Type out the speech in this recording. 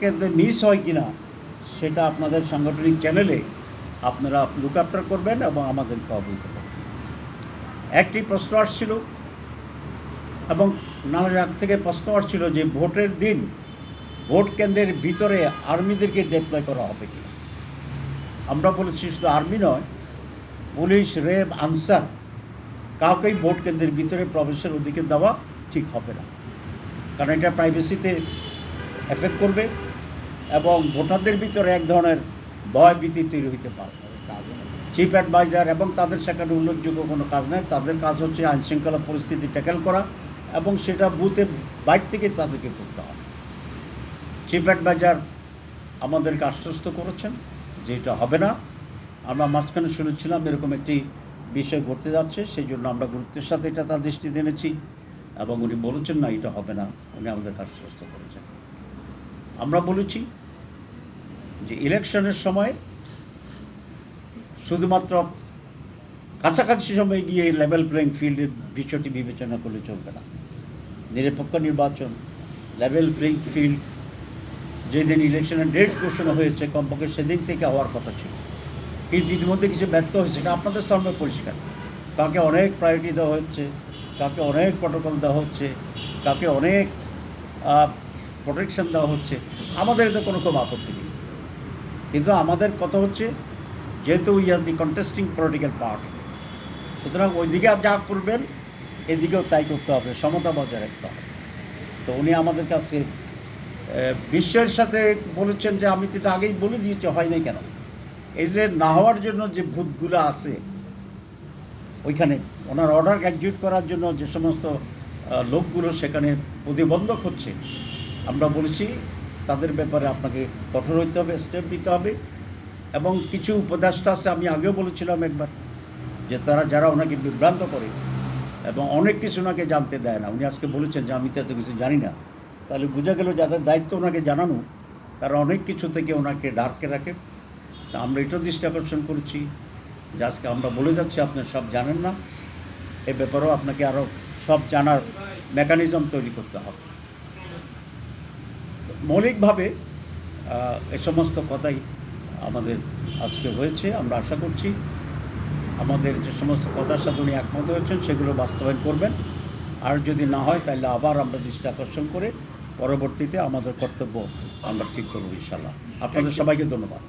কেন্দ্রে মিস হয় কিনা, সেটা আপনাদের সাংগঠনিক চ্যানেলে আপনারা লুক আফটার করবেন এবং আমাদেরকে অবহিত করবেন। একটি প্রশ্ন আসছিল এবং নানা জায়গা থেকে প্রশ্ন আসছিল যে ভোটের দিন ভোট কেন্দ্রের ভিতরে আর্মিদেরকে ডিপ্লয় করা হবে কি আমরা বলেছি শুধু আর্মি নয়, পুলিশ রেব আনসার, কাউকেই ভোট কেন্দ্রের ভিতরে প্রবেশের অধিকার দেওয়া ঠিক হবে না। কারণ এটা প্রাইভেসিতে এফেক্ট করবে এবং ভোটারদের ভিতরে এক ধরনের ভয় ভীতি তৈরি হতে পারে। চিফ অ্যাডভাইজার এবং তাদের সেখানে উল্লেখযোগ্য কোনো কাজ নেই। তাদের কাজ হচ্ছে আইনশৃঙ্খলা পরিস্থিতি ট্যাকেল করা এবং সেটা বুথে বাইর থেকে তাদেরকে করতে হবে। চিফ অ্যাডভাইজার আমাদেরকে আশ্বস্ত করেছেন যে এটা হবে না। আমরা মাঝখানে শুনেছিলাম এরকম একটি বিষয় ঘটতে যাচ্ছে, সেই জন্য আমরা গুরুত্বের সাথে এটা তার দৃষ্টিতে এনেছি এবং উনি বলেছেন, না, এটা হবে না। উনি আমাদেরকে আশ্বস্ত করেছেন। আমরা বলেছি যে ইলেকশনের সময় শুধুমাত্র কাছাকাছি সময় গিয়ে লেভেল প্লেইং ফিল্ডের বিষয়টি বিবেচনা করলে চলবে না। নিরপেক্ষ নির্বাচন লেভেল প্লেইং ফিল্ড যেদিন ইলেকশনের ডেট ঘোষণা হয়েছে, কমপক্ষে সেদিন থেকে হওয়ার কথা ছিল। কিন্তু ইতিমধ্যে কিছু ব্যর্থ হয়েছে, এটা আপনাদের সামনে পরিষ্কার। কাকে অনেক প্রায়োরিটি দেওয়া হচ্ছে কাকে অনেক প্রোটোকল দেওয়া হচ্ছে কাকে অনেক প্রোটেকশন দেওয়া হচ্ছে, আমাদের এতে কোনো খুব আপত্তি নেই। কিন্তু আমাদের কথা হচ্ছে, যেহেতু we are the contesting political party সুতরাং ওইদিকে যা করবেন, এদিকেও তাই করতে হবে, সমতা বজায় রাখতে হবে। তো উনি আমাদের কাছে বিশ্বের সাথে বলেছেন যে আমি তো এটা আগেই বলে দিয়েছি হয় নাই কেন? এই যে না হওয়ার জন্য যে ভূতগুলো আছে, ওইখানে ওনার অর্ডার এক্সিকিউট করার জন্য যে সমস্ত লোকগুলো সেখানে প্রতিবন্ধক হচ্ছে আমরা বলেছি, তাদের ব্যাপারে আপনাকে কঠোর হইতে হবে স্টেপ নিতে হবে। এবং কিছু উপদেষ্টা আছে, আমি আগেও বলেছিলাম একবার, যে তারা যারা ওনাকে বিভ্রান্ত করে এবং অনেক কিছু ওনাকে জানতে দেয় না, উনি আজকে বলেছেন যে আমি তো এত কিছু জানি না। তাহলে বোঝা গেল যাদের দায়িত্ব ওনাকে জানানো, তারা অনেক কিছু থেকে ওনাকে ডার্কে রাখে। তা আমরা এটাও দৃষ্টি আকর্ষণ করছি যে আজকে আমরা বলে যাচ্ছি, আপনি সব জানেন না, এ ব্যাপারেও আপনাকে আরও সব জানার মেকানিজম তৈরি করতে হবে। মৌলিকভাবে এ সমস্ত কথাই আমাদের আজকে হয়েছে। আমরা আশা করছি আমাদের যে সমস্ত কথার সাথে উনি একমত হয়েছেন সেগুলো বাস্তবায়ন করবেন। আর যদি না হয় তাহলে আবার আমরা দৃষ্টি আকর্ষণ করে পরবর্তীতে আমাদের কর্তব্য আমরা ঠিক করব ইনশাল্লাহ আপনাদের সবাইকে ধন্যবাদ।